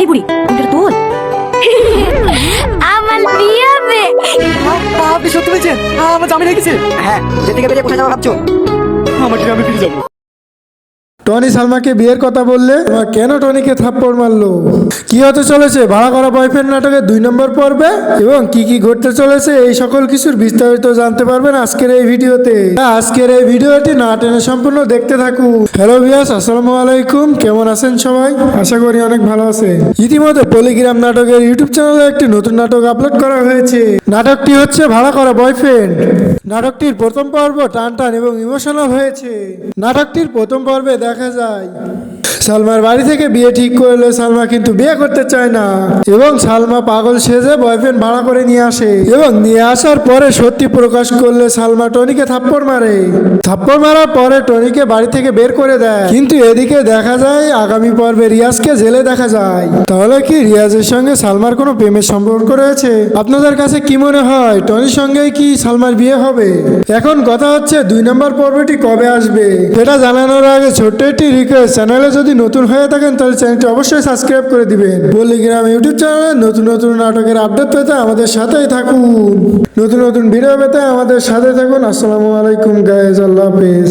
এই বুড়ি ফোনটা তোল আমার বিয়ে হবে। আপনি সত্যি বলছেন আমার জামিন হয়ে গেছে হ্যাঁ যেতে গেলে কোথায় যাওয়া ভাবছ? আমার গ্রামে ফিরে যাব। টনি সালমাকে বিয়ের কথা বললে? তোমার কেন টনিকে থাপ্পড় মারলো? কি হতে চলেছে? ভাড়া করা বয়ফ্রেন্ড নাটকের দুই নম্বর পর্বে? এবং কি কি ঘটতে চলেছে এই সকল কিছুর বিস্তারিত জানতে পারবেন আজকের এই ভিডিওতে। আজকের এই ভিডিওটি না টেনে সম্পূর্ণ দেখতে থাকুন। হ্যালো বিয়াস আসসালামু আলাইকুম। কেমন আছেন সবাই? আশা করি অনেক ভালো আছে ইতিমধ্যে পলিগ্রাম নাটকের ইউটিউব চ্যানেলে একটি নতুন নাটক আপলোড করা হয়েছে। নাটকটি হচ্ছে ভাড়া করা বয়ফ্রেন্ড নাটকটির প্রথম পর্ব টান টান এবং ইমোশনাল হয়েছে। নাটকটির প্রথম পর্বে দেখা যায় সালমার বাড়ি থেকে বিয়ে ঠিক করলে সালমা কিন্তু বিয়ে করতে চায় না। এবং সালমা পাগল সেজে বয়ফ্রেন্ড ভাড়া করে নিয়ে আসে। এবং নিয়ে আসার পরে সত্যি প্রকাশ করলে সালমা টনিকে থাপ্পড় মারে। থাপ্পড় মারার পরে টনিকে বাড়ি থেকে বের করে দেয়। কিন্তু এদিকে দেখা যায়, আগামী পর্বে রিয়াজকে জেলে দেখা যায়। তাহলে কি রিয়াজের সঙ্গে সালমার কোনো প্রেমের সম্পর্ক রয়েছে? আপনাদের কাছে কি মনে হয়, টনির সঙ্গে কি সালমার বিয়ে হবে? এখন কথা হচ্ছে দুই নম্বর পর্বটি কবে আসবে? সেটা জানানোর আগে ছোট্ট একটি রিকোয়েস্ট চ্যানেলে যদি নতুন হয়ে থাকেন তাহলে চ্যানেলটি অবশ্যই সাবস্ক্রাইব করে দিবেন। পল্লিগ্রাম ইউটিউব চ্যানেলে নতুন নতুন নাটকের আপডেট পেতে আমাদের সাথেই থাকুন। নতুন নতুন ভিডিও পেতে আমাদের সাথে থাকুন। আসসালামু আলাইকুম গায়েজ আল্লাহ হাফেজ।